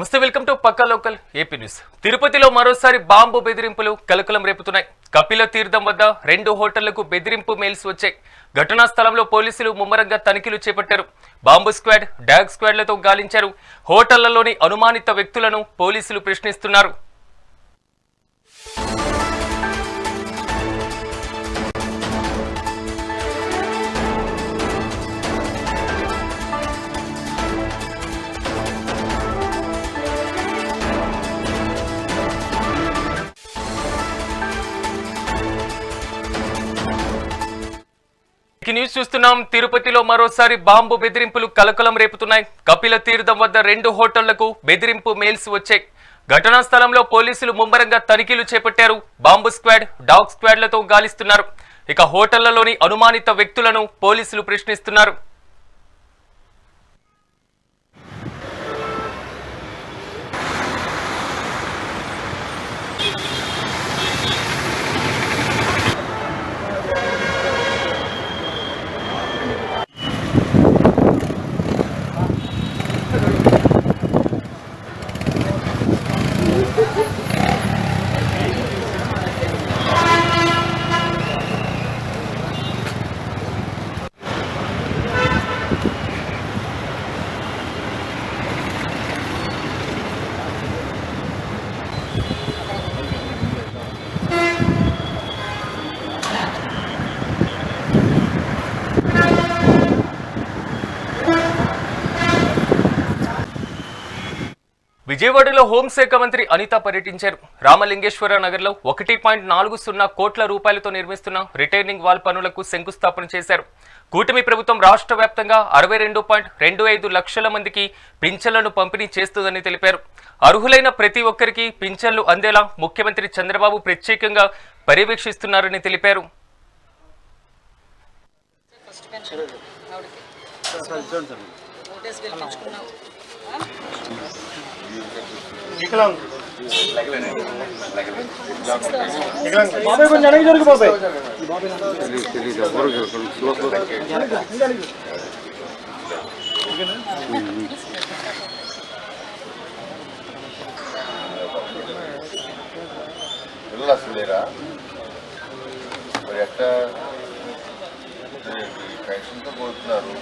నమస్తే welcome to పక్క local AP news. తిరుపతిలో మరోసారి బాంబు బెదిరింపులు కలకలం రేపుతున్నాయి. కపిల తీర్థం వద్ద రెండు హోటళ్ళకు బెదిరింపు మెయిల్స్ వచ్చాయి. ఘటనా స్థలంలో పోలీసులు ముమ్మరంగా తనిఖీలు చేపట్టారు. బాంబు స్క్వాడ్ డాగ్ స్క్వాడ్లతో గాలించారు. హోటళ్ళలోని అనుమానిత వ్యక్తులను పోలీసులు ప్రశ్నిస్తున్నారు. ఈ న్యూస్ చూస్తున్నాం. తిరుపతిలో మరోసారి బాంబు బెదిరింపులు కలకలం రేపుతున్నాయి. కపిల తీర్థం వద్ద రెండు హోటళ్ళకు బెదిరింపు మెయిల్స్ వచ్చాయి. ఘటనా స్థలంలో పోలీసులు ముమ్మరంగా తనిఖీలు చేపట్టారు. బాంబు స్క్వాడ్ డాగ్ స్క్వాడ్లతో గాలిస్తున్నారు. ఇక హోటళ్ళలోని అనుమానిత వ్యక్తులను పోలీసులు ప్రశ్నిస్తున్నారు. విజయవాడలో హోంశాఖ మంత్రి అనిత పర్యటించారు. రామలింగేశ్వర నగర్లో ఒకటి పాయింట్ నాలుగు సున్నా కోట్ల రూపాయలతో నిర్మిస్తున్న రిటైనింగ్ వాల్ పనులకు శంకుస్థాపన చేశారు. కూటమి ప్రభుత్వం రాష్ట్ర వ్యాప్తంగా అరవై రెండు పాయింట్ రెండు ఐదు లక్షల మందికి పింఛన్లను పంపిణీ చేస్తుందని తెలిపారు. అర్హులైన ప్రతి ఒక్కరికి పింఛన్లు అందేలా ముఖ్యమంత్రి చంద్రబాబు ప్రత్యేకంగా పర్యవేక్షిస్తున్నారని తెలిపారు. బాబాయ్ కొంచెం వెనక్కి జరుగు బాబాయ్. పిల్లలు అసలు లేరా మరి ఎట్లా పెన్షన్తో పోతున్నారు.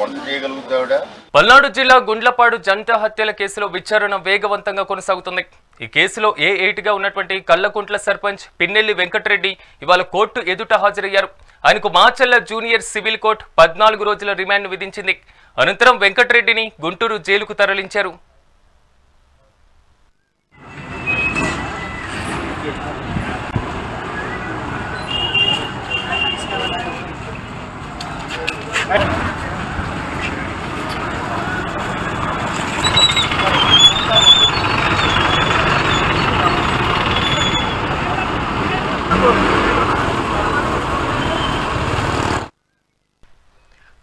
వంట పల్నాడు జిల్లా గుండ్లపాడు జంట హత్యల కేసులో విచారణ వేగవంతంగా కొనసాగుతుంది. ఈ కేసులో ఏ ఎయిట్గా ఉన్నటువంటి కళ్ళకుంట్ల సర్పంచ్ పిన్నెల్లి వెంకటరెడ్డి ఇవాళ కోర్టు ఎదుట హాజరయ్యారు. ఆయనకు మాచల్ల జూనియర్ సివిల్ కోర్టు పద్నాలుగు రోజుల రిమాండ్ విధించింది. అనంతరం వెంకటరెడ్డిని గుంటూరు జైలుకు తరలించారు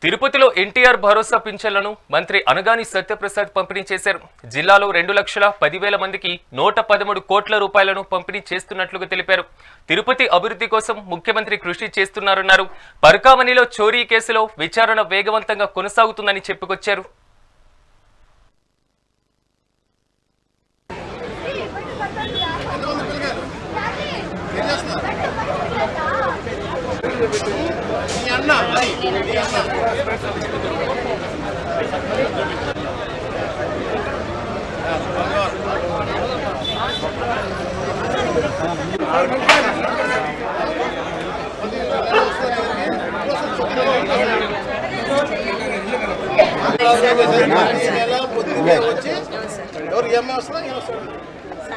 తిరుపతిలో ఎన్టీఆర్ భరోసా పింఛన్లను మంత్రి అనగాని సత్యప్రసాద్ పంపిణీ చేశారు. జిల్లాలో రెండు లక్షల పదివేల మందికి నూట పదమూడు కోట్ల రూపాయలను పంపిణీ చేస్తున్నట్లుగా తెలిపారు. తిరుపతి అభివృద్ధి కోసం ముఖ్యమంత్రి కృషి చేస్తున్నారన్నారు. పరకామణిలో చోరీ కేసులో విచారణ వేగవంతంగా కొనసాగుతుందని చెప్పుకొచ్చారు. ఎవరు ఏమై వస్తుందా ఏం వస్తుందా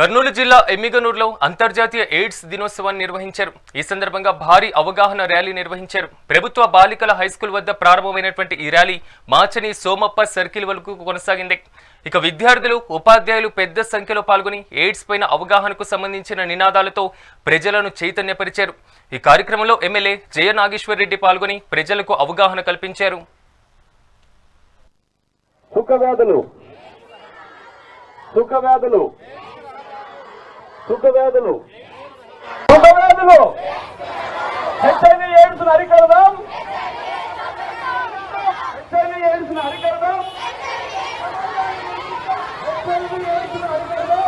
Kurnool జిల్లా ఎమ్మిగనూరులో అంతర్జాతీయ ఎయిడ్స్ దినోత్సవాన్ని నిర్వహించారు. ఈ సందర్భంగా భారీ అవగాహన ర్యాలీ నిర్వహించారు. ప్రభుత్వ బాలికల హైస్కూల్ వద్ద ప్రారంభమైనటువంటి ఈ ర్యాలీ మాచని సోమప్ప సర్కిల్ వరకు కొనసాగింది. ఇక విద్యార్థులు ఉపాధ్యాయులు పెద్ద సంఖ్యలో పాల్గొని ఎయిడ్స్ పైన అవగాహనకు సంబంధించిన నినాదాలతో ప్రజలను చైతన్యపరిచారు. ఈ కార్యక్రమంలో ఎమ్మెల్యే జయ నాగేశ్వర్ రెడ్డి పాల్గొని ప్రజలకు అవగాహన కల్పించారు. సుఖ వ్యాధులు. సుఖ వ్యాధులు సుఖ వ్యాధులు సుఖ వ్యాధులు హెచ్ఐవి ఎయిడ్స్ అరికడదాం హెచ్ఐవి ఎయిడ్స్ అరికడదాం హెచ్ఐవి ఎయిడ్స్ అరికడదాం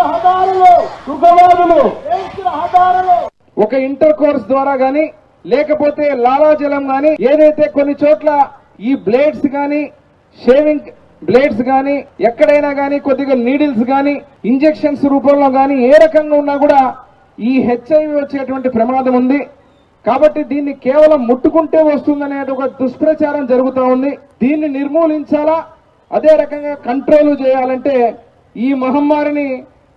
రహదారులు సుఖవాదులు రహదారులు ఒక ఇంటర్ కోర్స్ ద్వారా గాని లేకపోతే లాలాజలం కానీ ఏదైతే కొన్ని చోట్ల ఈ బ్లేడ్స్ కానీ షేవింగ్ బ్లేడ్స్ కానీ ఎక్కడైనా కానీ కొద్దిగా నీడిల్స్ కానీ ఇంజెక్షన్స్ రూపంలో కానీ ఏ రకంగా ఉన్నా కూడా ఈ హెచ్ఐవి వచ్చేటువంటి ప్రమాదం ఉంది. కాబట్టి దీన్ని కేవలం ముట్టుకుంటే వస్తుందనే ఒక దుష్ప్రచారం జరుగుతూ ఉంది. దీన్ని నిర్మూలించాలా? అదే రకంగా కంట్రోల్ చేయాలంటే ఈ మహమ్మారిని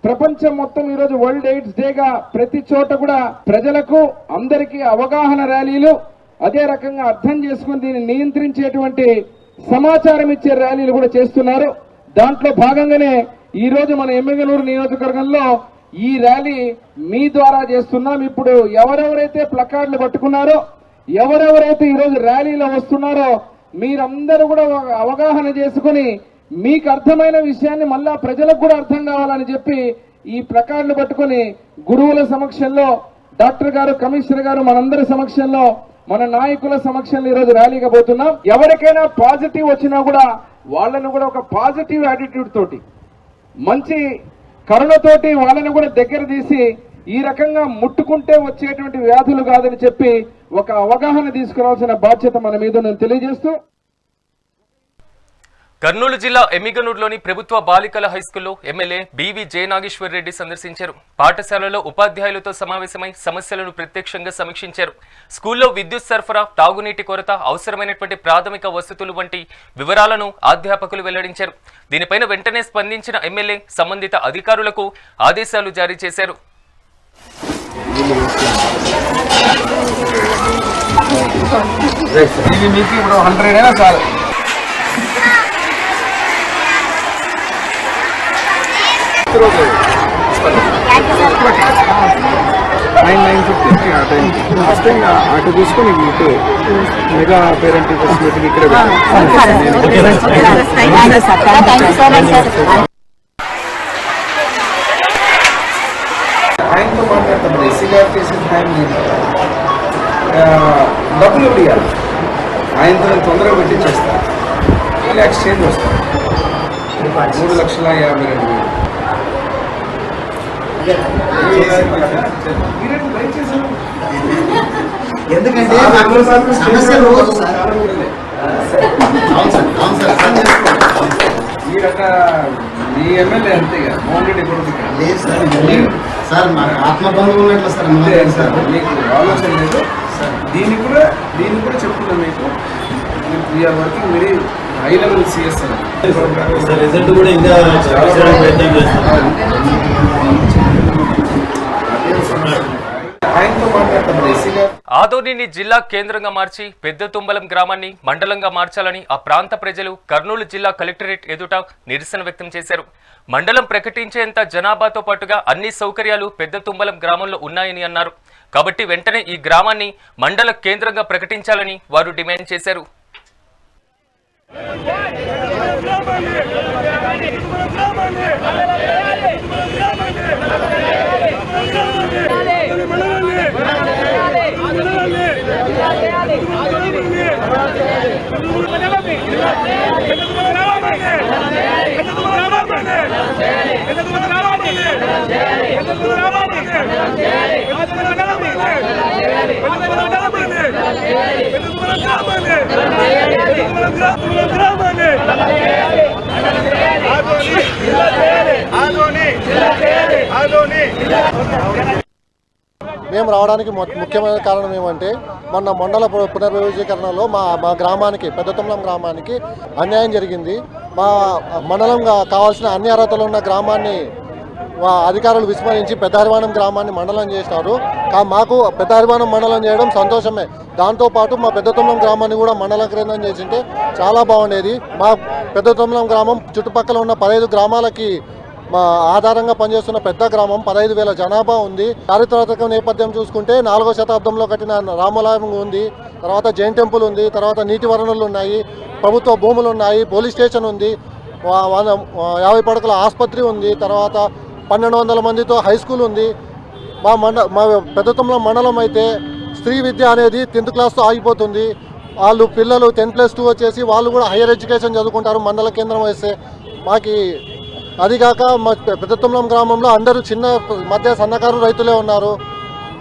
ప్రపంచం మొత్తం ఈరోజు వరల్డ్ ఎయిడ్స్ డేగా ప్రతి చోట కూడా ప్రజలకు అందరికీ అవగాహన ర్యాలీలు అదే రకంగా అర్థం చేసుకుని దీన్ని నియంత్రించేటువంటి సమాచారం ఇచ్చే ర్యాలీలు కూడా చేస్తున్నారు. దాంట్లో భాగంగానే ఈరోజు మన ఎమ్మెగనూరు నియోజకవర్గంలో ఈ ర్యాలీ మీ ద్వారా చేస్తున్నాం. ఇప్పుడు ఎవరెవరైతే ప్లకార్డులు పట్టుకున్నారో ఎవరెవరైతే ఈరోజు ర్యాలీలో వస్తున్నారో మీరందరూ కూడా అవగాహన చేసుకుని మీకు అర్థమైన విషయాన్ని మళ్ళా ప్రజలకు కూడా అర్థం కావాలని చెప్పి ఈ ప్రకారాలు పట్టుకొని గురువుల సమక్షంలో డాక్టర్ గారు కమిషనర్ గారు మనందరి సమక్షంలో మన నాయకుల సమక్షంలో ఈరోజు ర్యాలీగా పోతున్నాం. ఎవరికైనా పాజిటివ్ వచ్చినా కూడా వాళ్ళను కూడా ఒక పాజిటివ్ యాటిట్యూడ్ తోటి మంచి కరుణతోటి వాళ్ళని కూడా దగ్గర తీసి ఈ రకంగా ముట్టుకుంటే వచ్చేటువంటి వ్యాధులు కాదని చెప్పి ఒక అవగాహన తీసుకురావాల్సిన బాధ్యత మన మీద నేను తెలియజేస్తూ కర్నూలు జిల్లా ఎమ్మిగనూరులోని ప్రభుత్వ బాలికల హైస్కూల్లో ఎమ్మెల్యే బీవీ జయనాగేశ్వర్ రెడ్డి సందర్శించారు. పాఠశాలలో ఉపాధ్యాయులతో సమావేశమై సమస్యలను ప్రత్యక్షంగా సమీక్షించారు. స్కూల్లో విద్యుత్ సరఫరా తాగునీటి కొరత అవసరమైనటువంటి ప్రాథమిక వసతులు వంటి వివరాలను అధ్యాపకులు వెల్లడించారు. దీనిపైన వెంటనే స్పందించిన ఎమ్మెల్యే సంబంధిత అధికారులకు ఆదేశాలు జారీ చేశారు. ఇవి మీకు ఇప్పుడు హండ్రెడ్ అయినా చాలు. నైన్ నైన్ ఫిఫ్టీకి ఆ టైం ఫస్ట్ టైం అటు తీసుకుని మీకు మెగా పేరెంట్ ఫెసిలిటీ ఇక్కడ టైంతో మాట్లాడతాం ఎస్సీ గారు చేసిన టైం డబ్బులు ఇవ్వాలి ఆయనతో తొందరగా పెట్టించేస్తాను ఇలా ఎక్స్చేంజ్ వస్తాను మూడు లక్షల యాభై రెండు రెడ్డి కూడా ఉంది కదా. లేదు సార్ మీరు సార్ మాకు ఆత్మబంధం ఉన్నట్లు సార్ మాకు సార్. సార్ మీకు ఆలోచన లేదు. దీన్ని కూడా దీన్ని కూడా చెప్తున్నా మీకు. We're working very high level CS result కూడా ఇంకా ఆదోనిని జిల్లా కేంద్రంగా మార్చి పెద్ద తుంబలం గ్రామాన్ని మండలంగా మార్చాలని ఆ ప్రాంత ప్రజలు కర్నూలు జిల్లా కలెక్టరేట్ ఎదుట నిరసన వ్యక్తం చేశారు. మండలం ప్రకటించేంత జనాభాతో పాటుగా అన్ని సౌకర్యాలు పెద్ద తుంబలం గ్రామంలో ఉన్నాయని అన్నారు. కాబట్టి వెంటనే ఈ గ్రామాన్ని మండల కేంద్రంగా ప్రకటించాలని వారు డిమాండ్ చేశారు. మేము రావడానికి ముఖ్యమైన కారణం ఏమంటే మొన్న మండల పు- పునర్విభజీకరణలో మా మా గ్రామానికి పెద్దతుమ్లం గ్రామానికి అన్యాయం జరిగింది. మా మండలం కావాల్సిన అన్ని అర్హతలు ఉన్న గ్రామాన్ని మా అధికారులు విస్మరించి పెద్దహరివాణం గ్రామాన్ని మండలం చేసినారు మాకు పెద్దహరివాణం మండలం చేయడం సంతోషమే. దాంతోపాటు మా పెద్దతొమ్లం గ్రామాన్ని కూడా మండల కేంద్రం చేసింటే చాలా బాగుండేది. మా పెద్దతొమ్లం గ్రామం చుట్టుపక్కల ఉన్న పదహైదు గ్రామాలకి మా ఆధారంగా పనిచేస్తున్న పెద్ద గ్రామం పదహైదు వేల జనాభా ఉంది. చారిత్రాత్మక నేపథ్యం చూసుకుంటే నాలుగో శతాబ్దంలో కట్టిన రామలయం ఉంది. తర్వాత జైన్ టెంపుల్ ఉంది. తర్వాత నీటి వనరులు ఉన్నాయి. ప్రభుత్వ భూములు ఉన్నాయి. పోలీస్ స్టేషన్ ఉంది. వంద- యాభై పడకల ఆసుపత్రి ఉంది. తర్వాత పన్నెండు వందల మందితో హై స్కూల్ ఉంది. మా మండ మా పెద్దతంలో మండలం అయితే స్త్రీ విద్య అనేది టెన్త్ క్లాస్తో ఆగిపోతుంది. వాళ్ళు పిల్లలు టెన్ ప్లస్ టూ వచ్చేసి వాళ్ళు కూడా హైయర్ ఎడ్యుకేషన్ చదువుకుంటారు మండల కేంద్రం వేస్తే. మాకి అది కాక మా పెద్దతంలం గ్రామంలో అందరూ చిన్న మధ్య సన్నకారు రైతులే ఉన్నారు.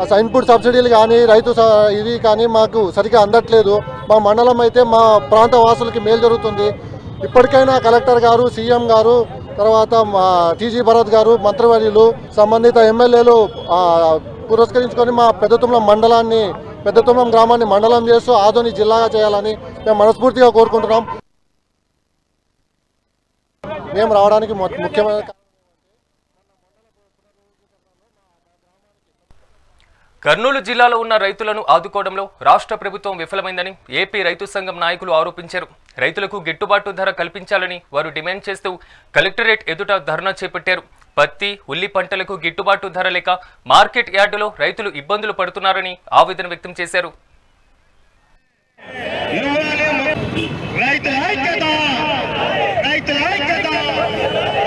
అసలు ఇన్పుట్ సబ్సిడీలు కానీ రైతు స- ఇవి కానీ మాకు సరిగ్గా అందట్లేదు. మా మండలం అయితే మా ప్రాంత వాసులకి మేలు జరుగుతుంది. ఇప్పటికైనా కలెక్టర్ గారు సీఎం గారు తర్వాత మా టీజీ భరత్ గారు మంత్రివర్యులు సంబంధిత ఎమ్మెల్యేలు పురస్కరించుకొని మా పెద్దతుమ్లం మండలాన్ని పెద్దతుమ్లం గ్రామాన్ని మండలం చేస్తూ ఆధునిక జిల్లాగా చేయాలని మేము మనస్ఫూర్తిగా కోరుకుంటున్నాం. మేము రావడానికి ముఖ్యమైన కర్నూలు జిల్లాలో ఉన్న రైతులను ఆదుకోవడంలో రాష్ట్ర ప్రభుత్వం విఫలమైందని ఏపీ రైతు సంఘం నాయకులు ఆరోపించారు. రైతులకు గిట్టుబాటు ధర కల్పించాలని వారు డిమాండ్ చేస్తూ కలెక్టరేట్ ఎదుట ధర్నా చేపట్టారు. పత్తి ఉల్లి పంటలకు గిట్టుబాటు ధర లేక మార్కెట్ యార్డులో రైతులు ఇబ్బందులు పడుతున్నారని ఆవేదన వ్యక్తం చేశారు రైతుల ఐక్యత రైతుల ఐక్యత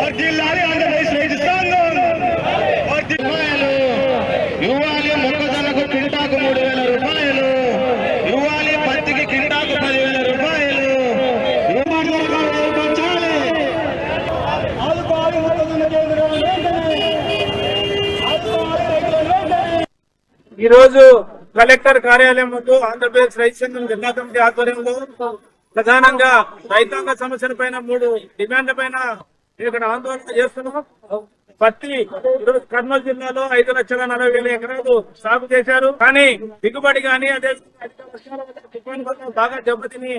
వర్ధిల్లాలి ఆంధ్రప్రదేశ్ రైతు సంఘం వర్ధిల్లాలి ఇవ్వాలి మొక్కజొన్నకు కింటాకు మూడు వేల రూపాయలు ఇవ్వాలి పత్తికి కింటాకు పదివేల రూపాయలు గిట్టుబాటు ధర కల్పించాలి. ఆదుకోవాలి మొక్కజొన్న కేంద్రం వెంటనే. ఆదుకోవాలి రైతుల వెంటనే. ఈ రోజు కలెక్టర్ కార్యాలయం ముందు ఆంధ్రప్రదేశ్ రైతు సంఘం జిల్లా కమిటీ ఆధ్వర్యంలో ప్రధానంగా రైతాంగ సమస్యల పైన మూడు డిమాండ్ల పైన ఇక్కడ ఆందోళన చేస్తున్నాం. పత్తి ఈరోజు కర్నూలు జిల్లాలో ఐదు లక్షల నలభై వేల ఎకరాలు సాగు చేశారు. కానీ దిగుబడి కానీ అదే బాగా దెబ్బతిని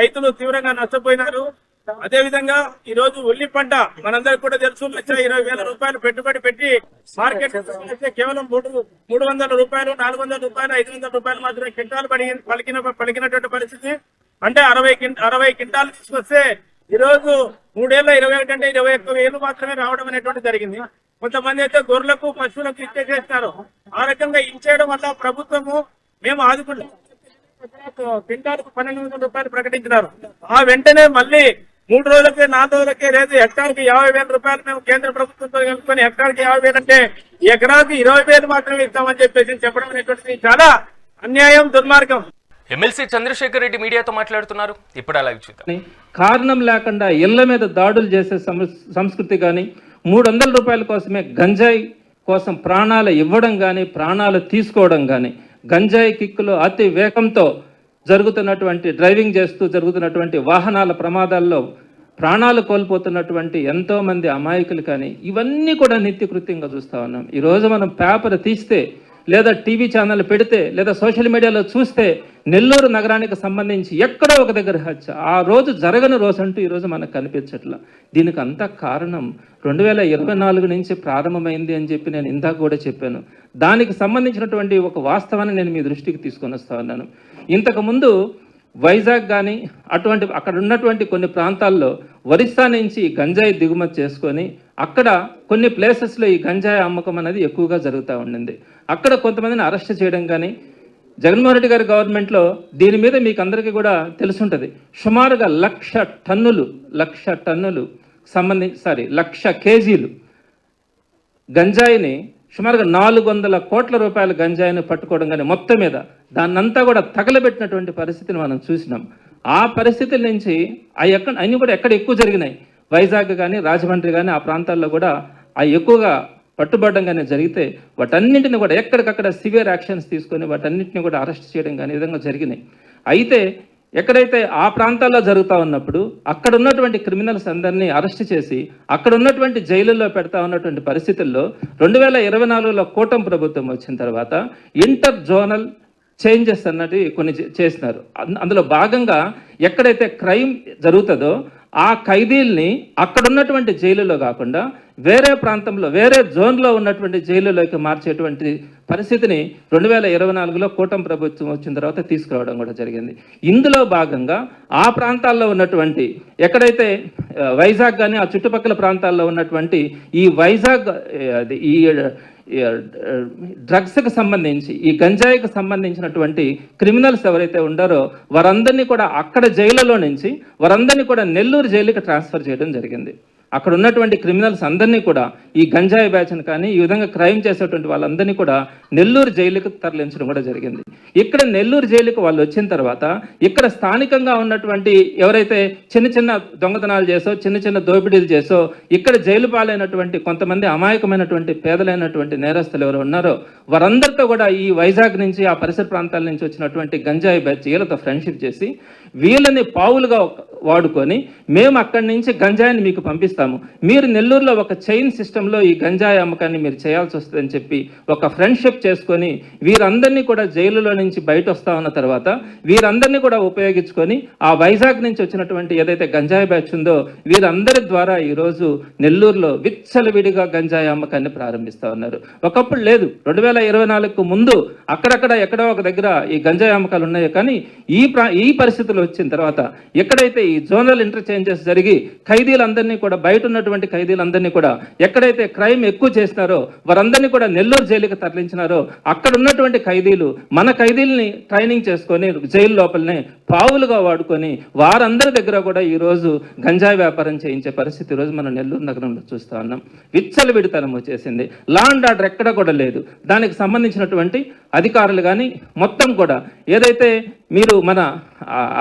రైతులు తీవ్రంగా నష్టపోయినారు. అదే విధంగా ఈ రోజు ఉల్లి పంట మనందరికి కూడా తెలుసు. లక్ష ఇరవై వేల రూపాయలు పెట్టుబడి పెట్టి మార్కెట్ కేవలం మూడు మూడు వందల రూపాయలు నాలుగు వందల రూపాయలు ఐదు వందల రూపాయలు మాత్రమే క్వింటాలు పడి పలికిన పలికినటువంటి పరిస్థితి. అంటే అరవై అరవై క్వింటాలు తీసుకొస్తే ఈ రోజు మూడేళ్ళ ఇరవై ఒకటి అంటే ఇరవై ఒక్క వేలు మాత్రమే రావడం అనేటువంటి జరిగింది. కొంతమంది అయితే గొర్రెలకు పశువులకు ఇచ్చేసేస్తారు ఆ రకంగా ఇచ్చేయడం వల్ల ప్రభుత్వము మేము ఆదుకుంటాం. క్వింటాల్కు పన్నెండు వందల రూపాయలు ప్రకటించినారు. ఆ వెంటనే మళ్ళీ మూడు రోజులకే నాలుగు రోజులకే లేదు హెక్టార్కి యాభై వేల రూపాయలు మేము కేంద్ర ప్రభుత్వంతో కలుపుకొని హెక్టార్కి యాభై వేలు అంటే ఎకరాకి ఇరవై వేలు మాత్రమే ఇస్తామని చెప్పేసి చెప్పడం అనేటువంటిది చాలా అన్యాయం దుర్మార్గం. ఎమ్మెల్సీ చంద్రశేఖర్ రెడ్డి మీడియాతో మాట్లాడుతున్నారు. ఇప్పుడు అలా చూద్దాం. కారణం లేకుండా ఇళ్ళ మీద దాడులు చేసే సంస్- సంస్కృతి కానీ మూడు వందల రూపాయల కోసమే గంజాయి కోసం ప్రాణాలు ఇవ్వడం కానీ ప్రాణాలు తీసుకోవడం కానీ గంజాయి కిక్కులు అతి వేగంతో జరుగుతున్నటువంటి డ్రైవింగ్ చేస్తూ జరుగుతున్నటువంటి వాహనాల ప్రమాదాల్లో ప్రాణాలు కోల్పోతున్నటువంటి ఎంతోమంది అమాయకులు కానీ ఇవన్నీ కూడా నిత్యకృత్యంగా చూస్తూ ఉన్నాం. ఈరోజు మనం పేపర్ తీస్తే లేదా టీవీ ఛానల్ పెడితే లేదా సోషల్ మీడియాలో చూస్తే నెల్లూరు నగరానికి సంబంధించి ఎక్కడో ఒక దగ్గర హత్య. ఆ రోజు జరగని రోజు అంటూ ఈరోజు మనకు కనిపించట్లా. దీనికి అంతా కారణం రెండు వేల ఇరవై నాలుగు నుంచి ప్రారంభమైంది అని చెప్పి నేను ఇందాక కూడా చెప్పాను. దానికి సంబంధించినటువంటి ఒక వాస్తవాన్ని నేను మీ దృష్టికి తీసుకొని వస్తా ఉన్నాను. ఇంతకుముందు వైజాగ్ కానీ అటువంటి అక్కడ ఉన్నటువంటి కొన్ని ప్రాంతాల్లో ఒరిస్సా నుంచి ఈ గంజాయి దిగుమతి చేసుకొని అక్కడ కొన్ని ప్లేసెస్లో ఈ గంజాయి అమ్మకం అనేది ఎక్కువగా జరుగుతూ ఉండింది. అక్కడ కొంతమందిని అరెస్ట్ చేయడం కానీ జగన్మోహన్ రెడ్డి గారి గవర్నమెంట్లో దీని మీద మీకు అందరికీ కూడా తెలుసుంటుంది. సుమారుగా లక్ష టన్నులు లక్ష టన్నులు సంబంధించి సారీ లక్ష కేజీలు గంజాయిని సుమారుగా నాలుగు వందల కోట్ల రూపాయల గంజాయిని పట్టుకోవడం కానీ మొత్తం మీద దాన్నంతా కూడా తగలబెట్టినటువంటి పరిస్థితిని మనం చూసినాం. ఆ పరిస్థితుల నుంచి అవి ఎక్కడ అన్నీ కూడా ఎక్కడ ఎక్కువ జరిగినాయి. వైజాగ్ కానీ రాజమండ్రి కానీ ఆ ప్రాంతాల్లో కూడా ఆ ఎక్కువగా పట్టుబడడం కానీ జరిగితే వాటన్నింటిని కూడా ఎక్కడికక్కడ సివియర్ యాక్షన్స్ తీసుకొని వాటన్నింటిని కూడా అరెస్ట్ చేయడం కానీ విధంగా జరిగినాయి. అయితే ఎక్కడైతే ఆ ప్రాంతాల్లో జరుగుతూ ఉన్నప్పుడు అక్కడ ఉన్నటువంటి క్రిమినల్స్ అందరినీ అరెస్ట్ చేసి అక్కడ ఉన్నటువంటి జైలుల్లో పెడతా ఉన్నటువంటి పరిస్థితుల్లో రెండు వేల ఇరవై నాలుగులో కూటమి ప్రభుత్వం వచ్చిన తర్వాత ఇంటర్ జోనల్ చేంజెస్ అన్నది కొన్ని చే- చేసినారు. అందులో భాగంగా ఎక్కడైతే క్రైమ్ జరుగుతుందో ఆ ఖైదీల్ని అక్కడున్నటువంటి జైలులో కాకుండా వేరే ప్రాంతంలో వేరే జోన్లో ఉన్నటువంటి జైలులోకి మార్చేటువంటి పరిస్థితిని రెండు వేల ఇరవై నాలుగులో కూటమి ప్రభుత్వం వచ్చిన తర్వాత తీసుకురావడం కూడా జరిగింది. ఇందులో భాగంగా ఆ ప్రాంతాల్లో ఉన్నటువంటి ఎక్కడైతే వైజాగ్ కానీ ఆ చుట్టుపక్కల ప్రాంతాల్లో ఉన్నటువంటి ఈ వైజాగ్ అది ఈ డ్రగ్స్కి సంబంధించి ఈ గంజాయికి సంబంధించినటువంటి క్రిమినల్స్ ఎవరైతే ఉండారో వారందరినీ కూడా అక్కడ జైలులో నుంచి వారందరినీ కూడా నెల్లూరు జైలుకి ట్రాన్స్ఫర్ చేయడం జరిగింది. అక్కడ ఉన్నటువంటి క్రిమినల్స్ అందరినీ కూడా ఈ గంజాయి బ్యాచ్ని కానీ ఈ విధంగా క్రైమ్ చేసేటువంటి వాళ్ళందరినీ కూడా నెల్లూరు జైలుకు తరలించడం కూడా జరిగింది. ఇక్కడ నెల్లూరు జైలుకు వాళ్ళు వచ్చిన తర్వాత ఇక్కడ స్థానికంగా ఉన్నటువంటి ఎవరైతే చిన్న చిన్న దొంగతనాలు చేసో చిన్న చిన్న దోపిడీలు చేసో ఇక్కడ జైలు పాలైనటువంటి కొంతమంది అమాయకమైనటువంటి పేదలైనటువంటి నేరస్తులు ఎవరు ఉన్నారో వారందరితో కూడా ఈ వైజాగ్ నుంచి ఆ పరిసర ప్రాంతాల నుంచి వచ్చినటువంటి గంజాయి బ్యాచ్ వీళ్ళతో ఫ్రెండ్షిప్ చేసి వీళ్ళని పావులుగా వాడుకొని మేము అక్కడి నుంచి గంజాయిని మీకు పంపిస్తాము. మీరు నెల్లూరులో ఒక చైన్ సిస్టంలో ఈ గంజాయి అమ్మకాన్ని మీరు చేయాల్సి వస్తుందని చెప్పి ఒక ఫ్రెండ్షిప్ చేసుకొని వీరందరినీ కూడా జైలులో నుంచి బయట వస్తా ఉన్న తర్వాత వీరందరినీ కూడా ఉపయోగించుకొని ఆ వైజాగ్ నుంచి వచ్చినటువంటి ఏదైతే గంజాయి బ్యాచ్ ఉందో వీరందరి ద్వారా ఈరోజు నెల్లూరులో విచ్చలవిడిగా గంజాయి అమ్మకాన్ని ప్రారంభిస్తా ఉన్నారు. ఒకప్పుడు లేదు. రెండు వేల ఇరవై నాలుగుకు ముందు అక్కడక్కడ ఎక్కడో ఒక దగ్గర ఈ గంజాయి అమ్మకాలు ఉన్నాయి. కానీ ఈ ప్రా ఈ పరిస్థితులు వచ్చిన తర్వాత ఎక్కడైతే ఈ జోనల్ ఇంటర్చేంజెస్ జరిగి ఖైదీలందరినీ కూడా బయట ఉన్నటువంటి ఖైదీలందరినీ కూడా ఎక్కడైతే క్రైమ్ ఎక్కువ చేసినారో వారందరినీ కూడా నెల్లూరు జైలుకి తరలించినారో అక్కడ ఉన్నటువంటి ఖైదీలు మన ఖైదీల్ని ట్రైనింగ్ చేసుకొని జైలు లోపలనే పావులుగా వాడుకొని వారందరి దగ్గర కూడా ఈ రోజు గంజాయి వ్యాపారం చేయించే పరిస్థితి ఈరోజు రోజు మనం నెల్లూరు నగరంలో చూస్తూ ఉన్నాం. విచ్చలవిడితనం వచ్చేసింది. లాండ్ ఆర్డర్ ఎక్కడ కూడా లేదు. దానికి సంబంధించినటువంటి అధికారులు కానీ మొత్తం కూడా ఏదైతే మీరు మన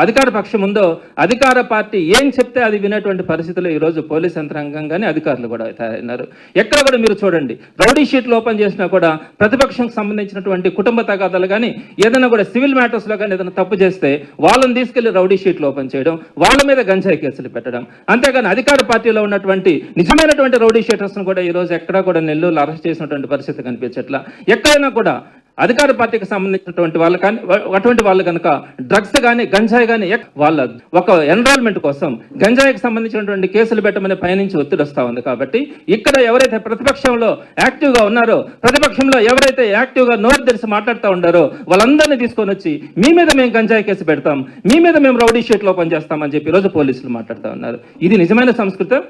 అధికార పక్షం ఉందో అధికార పార్టీ ఏం చెప్తే అది వినేటువంటి పరిస్థితుల్లో ఈరోజు పోలీస్ యంత్రాంగం కానీ అధికారులు కూడా తయారైనారు. ఎక్కడ కూడా మీరు చూడండి. రౌడీ షీట్లు ఓపెన్ చేసినా కూడా ప్రతిపక్షంకి సంబంధించినటువంటి కుటుంబ తగాదాలు కానీ ఏదైనా కూడా సివిల్ మ్యాటర్స్లో కానీ ఏదైనా తప్పు చేస్తే వాళ్ళని తీసుకెళ్ళి రౌడీ షీట్లు ఓపెన్ చేయడం వాళ్ళ మీద గంజాయి కేసులు పెట్టడం. అంతేగాని అధికార పార్టీలో ఉన్నటువంటి నిజమైనటువంటి రౌడీ షీటర్స్ను కూడా ఈ రోజు ఎక్కడా కూడా నెల్లూరులో అరెస్ట్ చేసినటువంటి పరిస్థితి కనిపించట్లా. ఎక్కడైనా కూడా అధికార పార్టీకి సంబంధించినటువంటి వాళ్ళు కానీ అటువంటి వాళ్ళు కనుక డ్రగ్స్ కానీ గంజాయి కానీ వాళ్ళ ఒక ఎన్రోల్మెంట్ కోసం గంజాయికి సంబంధించినటువంటి కేసులు పెట్టమని పయనించి ఒత్తిడి వస్తూ ఉంది కాబట్టి ఇక్కడ ఎవరైతే ప్రతిపక్షంలో యాక్టివ్గా ఉన్నారో ప్రతిపక్షంలో ఎవరైతే యాక్టివ్గా నోరు తెరిచి మాట్లాడుతూ ఉన్నారో వాళ్ళందరినీ తీసుకొని వచ్చి మీ మీద మేము గంజాయి కేసు పెడతాం మీ మీద మేము రౌడీ షీట్లో పనిచేస్తామని చెప్పి ఈరోజు పోలీసులు మాట్లాడుతూ ఉన్నారు. ఇది నిజమైన సంస్కృతం?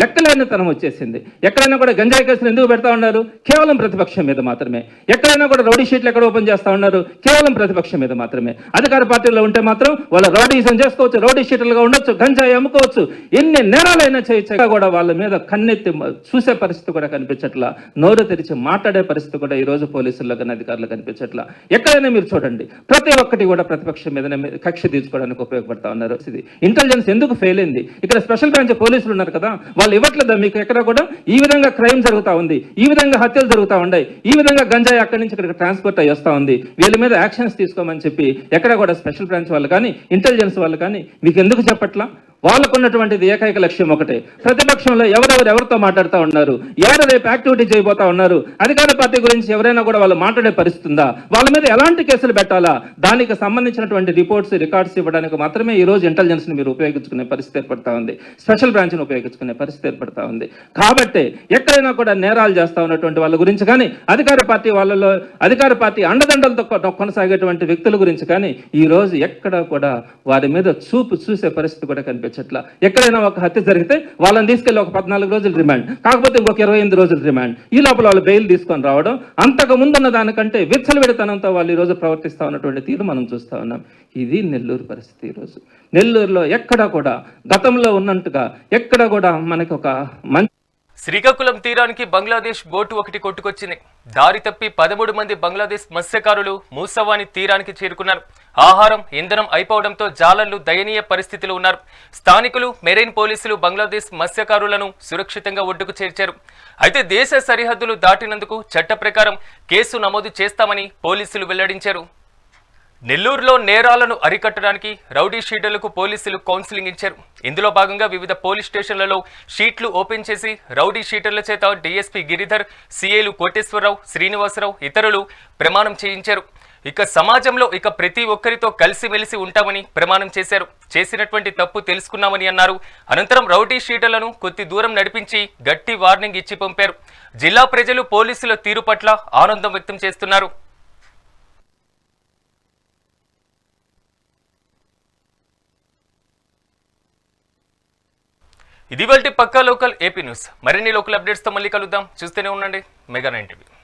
లెక్కలేనితనం వచ్చేసింది. ఎక్కడైనా కూడా గంజాయి కేసులు ఎందుకు పెడతా ఉన్నారు? కేవలం ప్రతిపక్షం మీద మాత్రమే. ఎక్కడైనా కూడా రౌడీ షీట్లు ఎక్కడ ఓపెన్ చేస్తా ఉన్నారు? కేవలం ప్రతిపక్షం మీద మాత్రమే. అధికార పార్టీలో ఉంటే మాత్రం వాళ్ళ రౌడీజం చేసుకోవచ్చు రౌడీ షీట్లుగా ఉండొచ్చు గంజాయి అమ్ముకోవచ్చు. ఎన్ని నేరాలైనా చేయొచ్చు. కూడా వాళ్ళ మీద కన్నెత్తి చూసే పరిస్థితి కూడా కనిపించట్లా. నోరు తెరిచి మాట్లాడే పరిస్థితి కూడా ఈ రోజు పోలీసుల్లో కానీ అధికారులు కనిపించట్లా. ఎక్కడైనా మీరు చూడండి. ప్రతి ఒక్కటి కూడా ప్రతిపక్షం మీదనే కక్ష తీర్చుకోవడానికి ఉపయోగపడతా ఉన్నారు. ఇది ఇంటెలిజెన్స్ ఎందుకు ఫెయిల్ అయింది? ఇక్కడ స్పెషల్ బ్రాంచ్ పోలీసులు ఉన్నారు కదా. వాళ్ళు ఇవ్వట్లేదా? మీకు ఎక్కడ కూడా? ఈ విధంగా క్రైమ్ జరుగుతా ఉంది. ఈ విధంగా హత్యలు జరుగుతా ఉన్నాయి. ఈ విధంగా గంజాయి అక్కడి నుంచి ఇక్కడికి ట్రాన్స్పోర్ట్ అయ్యి వస్తా ఉంది. వీళ్ళ మీద యాక్షన్స్ తీసుకోమని చెప్పి ఎక్కడ కూడా స్పెషల్ బ్రాంచ్ వాళ్ళు కానీ ఇంటెలిజెన్స్ వాళ్ళు కానీ మీకు ఎందుకు చెప్పట్లా? వాళ్ళకున్నటువంటిది ఏకైక లక్ష్యం ఒకటే. ప్రతిపక్షంలో ఎవరెవరు ఎవరితో మాట్లాడుతూ ఉన్నారు? ఎవరు రేపు యాక్టివిటీ చేయబోతా ఉన్నారు? అధికార పార్టీ గురించి ఎవరైనా కూడా వాళ్ళు మాట్లాడే పరిస్థితి ఉందా? వాళ్ళ మీద ఎలాంటి కేసులు పెట్టాలా? దానికి సంబంధించినటువంటి రిపోర్ట్స్ రికార్డ్స్ ఇవ్వడానికి మాత్రమే ఈ రోజు ఇంటెలిజెన్స్ని మీరు ఉపయోగించుకునే పరిస్థితి ఏర్పడతా ఉంది. స్పెషల్ బ్రాంచ్ని ఉపయోగించుకునే పరిస్థితి ఏర్పడతా ఉంది. కాబట్టి ఎక్కడైనా కూడా నేరాలు చేస్తా ఉన్నటువంటి వాళ్ళ గురించి కానీ అధికార పార్టీ వాళ్ళలో అధికార పార్టీ అండదండలతో కొనసాగేటువంటి వ్యక్తుల గురించి కానీ ఈ రోజు ఎక్కడ కూడా వారి మీద చూపు చూసే పరిస్థితి కూడా కనిపించట్లా. ఎక్కడైనా ఒక హత్య జరిగితే వాళ్ళని తీసుకెళ్ళి ఒక పద్నాలుగు రోజులు రిమాండ్ కాకపోతే ఇంకొక ఇరవై ఎనిమిది రోజులు రిమాండ్. ఈ లోపల వాళ్ళు బెయిల్ తీసుకొని రావడం అంతకు ముందున్న దానికంటే విచ్చలవిడితనంతో వాళ్ళు ఈ రోజు ప్రవర్తిస్తా ఉన్నటువంటి తీరు మనం చూస్తా ఉన్నాం. ఇది నెల్లూరు పరిస్థితి ఈరోజు నెల్లూరులో ఎక్కడ కూడా గతంలో ఉన్నట్టుగా ఎక్కడ కూడా మనకి ఒక మంచి శ్రీకాకుళం తీరానికి బంగ్లాదేశ్ బోటు ఒకటి కొట్టుకొచ్చింది. దారి తప్పి పదమూడు మంది బంగ్లాదేశ్ మత్స్యకారులు మూసవాని తీరానికి చేరుకున్నారు. ఆహారం ఇంధనం అయిపోవడంతో జాలర్లు దయనీయ పరిస్థితిలో ఉన్నారు. స్థానికులు మెరైన్ పోలీసులు బంగ్లాదేశ్ మత్స్యకారులను సురక్షితంగా ఒడ్డుకు చేర్చారు. అయితే దేశ సరిహద్దులు దాటినందుకు చట్ట ప్రకారం కేసు నమోదు చేస్తామని పోలీసులు వెల్లడించారు. నెల్లూరులో నేరాలను అరికట్టడానికి రౌడీ షీటర్లకు పోలీసులు కౌన్సిలింగ్ ఇచ్చారు. ఇందులో భాగంగా వివిధ పోలీస్ స్టేషన్లలో షీట్లు ఓపెన్ చేసి రౌడీ షీటర్ల చేత డీఎస్పీ గిరిధర్ సీఏలు కోటేశ్వరరావు శ్రీనివాసరావు ఇతరులు ప్రమాణం చేయించారు. ఇక సమాజంలో ఇక ప్రతి ఒక్కరితో కలిసిమెలిసి ఉంటామని ప్రమాణం చేశారు. చేసినటువంటి తప్పు తెలుసుకున్నామని అన్నారు. అనంతరం రౌడీ షీటర్లను కొద్ది దూరం నడిపించి గట్టి వార్నింగ్ ఇచ్చి పంపారు. జిల్లా ప్రజలు పోలీసుల తీరు పట్ల ఆనందం వ్యక్తం చేస్తున్నారు. ఇది వాళ్ళ పక్కా లోకల్ ఏపీ న్యూస్. మరిన్ని లోకల్ అప్డేట్స్తో మళ్ళీ కలుద్దాం. చూస్తూనే ఉండండి. Mega nine TV.